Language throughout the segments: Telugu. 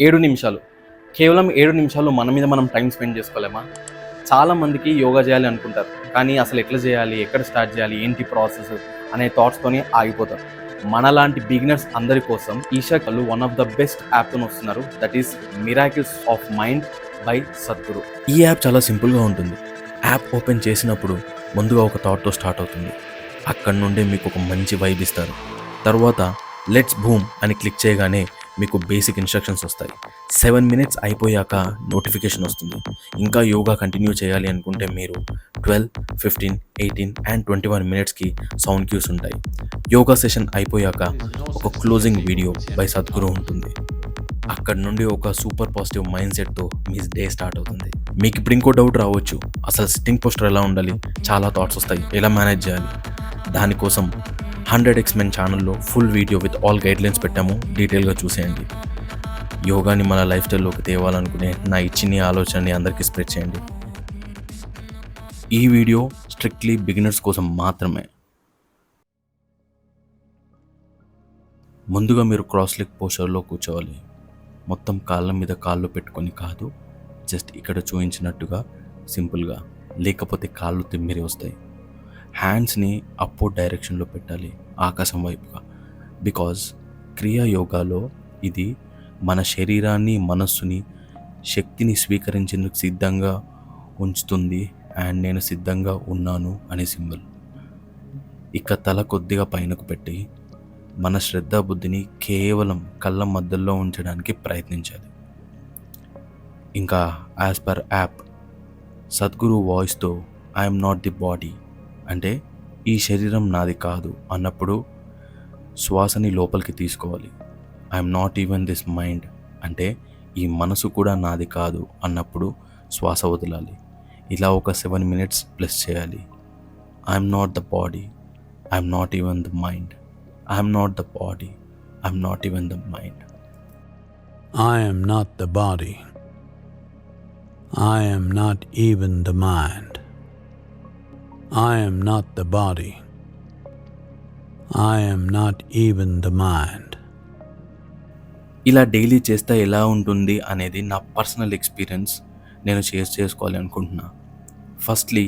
ఏడు నిమిషాలు. కేవలం ఏడు నిమిషాలు మన మీద మనం టైం స్పెండ్ చేసుకోలేమా? చాలా మందికి యోగా చేయాలి అనుకుంటారు. కానీ అసలు ఎట్లా చేయాలి? ఎక్కడ స్టార్ట్ చేయాలి? ఏంటి ప్రాసెస్? అనే థాట్స్తోనే ఆగిపోతారు. మనలాంటి బిగినర్స్ అందరి కోసం ఈషా కళ్ళు వన్ ఆఫ్ ద బెస్ట్ యాప్తో వస్తున్నారు. That is miracles of mind by Sadhguru ఈ యాప్ చాలా సింపుల్గా ఉంటుంది. యాప్ ఓపెన్ చేసినప్పుడు ముందుగా ఒక థాట్తో స్టార్ట్ అవుతుంది. అక్కడి నుండే మీకు ఒక మంచి వైబ్ ఇస్తారు. తర్వాత లెట్స్ భూమ్ అని క్లిక్ చేయగానే మీకు బేసిక్ ఇన్స్ట్రక్షన్స్ వస్తాయి. సెవెన్ మినిట్స్ అయిపోయాక నోటిఫికేషన్ వస్తుంది. ఇంకా యోగా కంటిన్యూ చేయాలి అనుకుంటే మీరు twelve fifteen eighteen and twenty one మినిట్స్కి సౌండ్ క్యూస్ ఉంటాయి. యోగా సెషన్ అయిపోయాక ఒక క్లోజింగ్ వీడియో బై సద్గురు ఉంటుంది. అక్కడ నుండి ఒక సూపర్ పాజిటివ్ మైండ్ సెట్తో మీ డే స్టార్ట్ అవుతుంది. మీకు ఇప్పుడు ఇంకో డౌట్ రావచ్చు. అసలు సిట్టింగ్ పోస్టర్ ఎలా ఉండాలి? చాలా థాట్స్ వస్తాయి. ఎలా మేనేజ్ చేయాలి? దానికోసం హండ్రెడ్ ఎక్స్ మెన్ ఛానల్లో full video with all guidelines పెట్టాము. డీటెయిల్గా చూసేయండి. యోగాని మన లైఫ్ స్టైల్లోకి తేవాలనుకునే నా ఇచ్చిన ఆలోచనని అందరికీ స్ప్రెడ్ చేయండి. ఈ వీడియో స్ట్రిక్ట్లీ బిగినర్స్ కోసం మాత్రమే. ముందుగా మీరు క్రాస్ లెగ్ పోస్చర్లో కూర్చోవాలి. మొత్తం కాళ్ళ మీద కాళ్ళు పెట్టుకొని కాదు జస్ట్ ఇక్కడ చూపించినట్టుగా సింపుల్గా. లేకపోతే కాళ్ళు తిమ్మిరి వస్తాయి. హ్యాండ్స్ని అప్పోర్డ్ డైరెక్షన్లో పెట్టాలి ఆకాశం వైపుగా. బికాజ్ క్రియా యోగాలో ఇది మన శరీరాన్ని మనస్సుని శక్తిని స్వీకరించేందుకు సిద్ధంగా ఉంచుతుంది అండ్ నేను సిద్ధంగా ఉన్నాను అనే సింబల్. ఇక తల కొద్దిగా పైనకు పెట్టి మన శ్రద్ధ బుద్ధిని కేవలం కళ్ళ మధ్యలో ఉంచడానికి ప్రయత్నించాలి. ఇంకా యాజ్ పర్ యాప్ సద్గురు వాయిస్తో ఐఎమ్ నాట్ ది బాడీ అంటే ఈ శరీరం నాది కాదు అన్నప్పుడు శ్వాసని లోపలికి తీసుకోవాలి. I'm not even this mind అంటే ఈ మనసు కూడా నాది కాదు అన్నప్పుడు శ్వాస వదలాలి. ఇలా ఒక సెవెన్ మినిట్స్ ప్లస్ చేయాలి. I'm not the body I'm not even the mind I'm not the body I'm not even the mind I'm not the body I'm not even the mind. I am not the body. I am not even the mind. ఇలా డైలీ చేస్తే ఎలా ఉంటుంది అనేది నా పర్సనల్ ఎక్స్పీరియన్స్ నేను షేర్ చేసుకోవాలి అనుకుంటున్నా ఫస్ట్లీ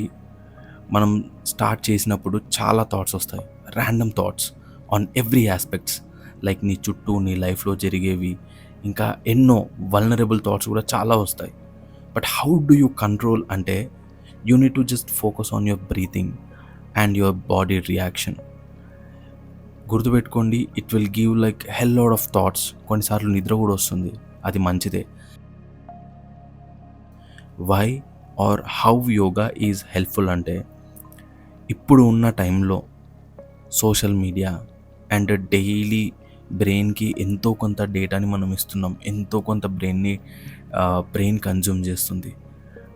మనం స్టార్ట్ చేసినప్పుడు చాలా థాట్స్ వస్తాయి random thoughts on every aspects like నీ చుట్టూ నీ లైఫ్లో జరిగేవి ఇంకా ఎన్నో వల్నరబుల్ థాట్స్ కూడా చాలా వస్తాయి but how do you control అంటే you need to just focus on your breathing and your body reaction గుర్తుపెట్టుకోండి it will give like hell load of thoughts కొన్నిసార్లు నిద్ర కూడా వస్తుంది. అది మంచిదే. Why or how yoga is helpful అంటే ఇప్పుడు ఉన్న టైంలో సోషల్ మీడియా అండ్ డైలీ బ్రెయిన్కి ఎంతో కొంత డేటాని మనం ఇస్తున్నాం. ఎంతో కొంత బ్రెయిన్ని బ్రెయిన్ కన్జ్యూమ్ చేస్తుంది.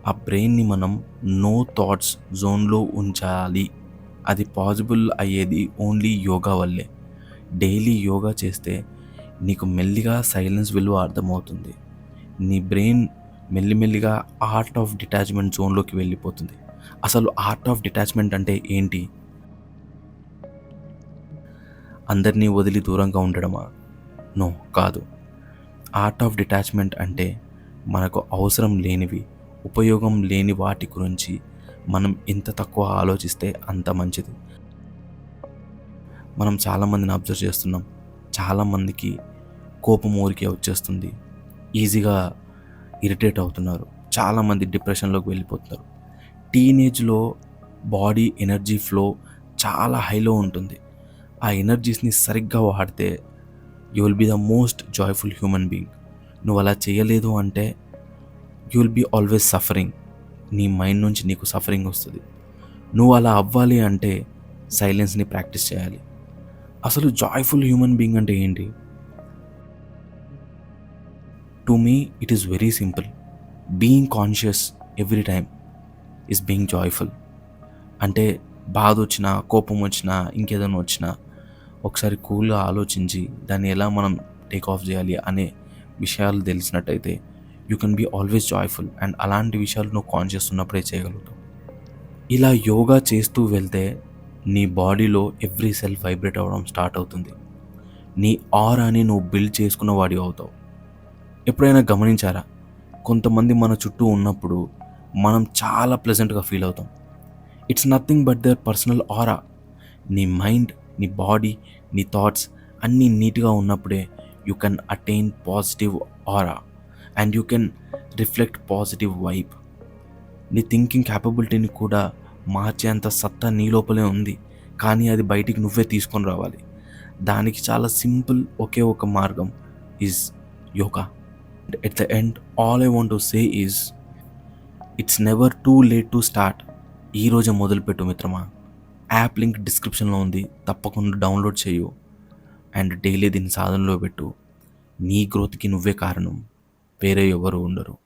ఆ బ్రెయిన్ని మనం నో థాట్స్ జోన్లో ఉంచాలి. అది పాసిబుల్ అయ్యేది ఓన్లీ యోగా వల్లే. డైలీ యోగా చేస్తే నీకు మెల్లిగా సైలెన్స్ విలువ అర్థమవుతుంది. నీ బ్రెయిన్ మెల్లిమెల్లిగా ఆర్ట్ ఆఫ్ డిటాచ్మెంట్ జోన్లోకి వెళ్ళిపోతుంది. అసలు ఆర్ట్ ఆఫ్ డిటాచ్మెంట్ అంటే ఏంటి? అందరినీ వదిలి దూరంగా ఉండడమా? నో కాదు. ఆర్ట్ ఆఫ్ డిటాచ్మెంట్ అంటే మనకు అవసరం లేనివి ఉపయోగం లేని వాటి గురించి మనం ఎంత తక్కువ ఆలోచిస్తే అంత మంచిది. మనం చాలామందిని అబ్జర్వ్ చేస్తున్నాం. చాలామందికి కోపం ఊరికే వచ్చేస్తుంది. ఈజీగా ఇరిటేట్ అవుతున్నారు. చాలామంది డిప్రెషన్లోకి వెళ్ళిపోతున్నారు. టీనేజ్లో బాడీ ఎనర్జీ ఫ్లో చాలా హైలో ఉంటుంది. ఆ ఎనర్జీస్ని సరిగ్గా వాడితే you will be the most joyful human being. నువ్వు అలా చేయలేదు అంటే you will be always suffering నీ మైండ్ నుంచి నీకు సఫరింగ్ వస్తుంది. నువ్వు అలా అవ్వాలి అంటే సైలెన్స్ని ప్రాక్టీస్ చేయాలి. అసలు జాయ్ఫుల్ హ్యూమన్ బీయింగ్ అంటే ఏంటి? To me it is very simple being conscious every time is being joyful అంటే బాధ వచ్చినా కోపం వచ్చినా ఇంకేదైనా వచ్చినా ఒకసారి కూల్గా ఆలోచించి దాన్ని ఎలా మనం టేక్ ఆఫ్ చేయాలి అనే విషయాలు తెలిసినట్టయితే you can be always joyful and అలాంటి విషయాలు నువ్వు కాన్షియస్ ఉన్నప్పుడే చేయగలుగుతావు. ఇలా యోగా చేస్తూ వెళ్తే నీ బాడీలో ఎవ్రీ సెల్ వైబ్రేట్ అవ్వడం స్టార్ట్ అవుతుంది. నీ ఆరాని నువ్వు బిల్డ్ చేసుకున్న వాడి అవుతావు. ఎప్పుడైనా గమనించారా? కొంతమంది మన చుట్టూ ఉన్నప్పుడు మనం చాలా ప్లెజెంట్గా ఫీల్ అవుతాం. It's nothing but their personal aura నీ మైండ్ నీ బాడీ నీ థాట్స్ అన్నీ నీట్గా ఉన్నప్పుడే you can attain positive aura and you can reflect positive vibe నీ థింకింగ్ క్యాపబిలిటీని కూడా మార్చేంత సత్తా నీ లోపలే ఉంది. కానీ అది బయటికి నువ్వే తీసుకొని రావాలి. దానికి చాలా సింపుల్ ఒకే ఒక మార్గం is yoga at the end all I want to say is it's never too late to start ఈరోజే మొదలుపెట్టు మిత్రమా. యాప్ లింక్ డిస్క్రిప్షన్లో ఉంది. తప్పకుండా డౌన్లోడ్ చేయు. అండ్ డైలీ దీన్ని సాధనలో పెట్టు. నీ గ్రోత్కి నువ్వే కారణం. వేరే ఎవరు ఉండరు.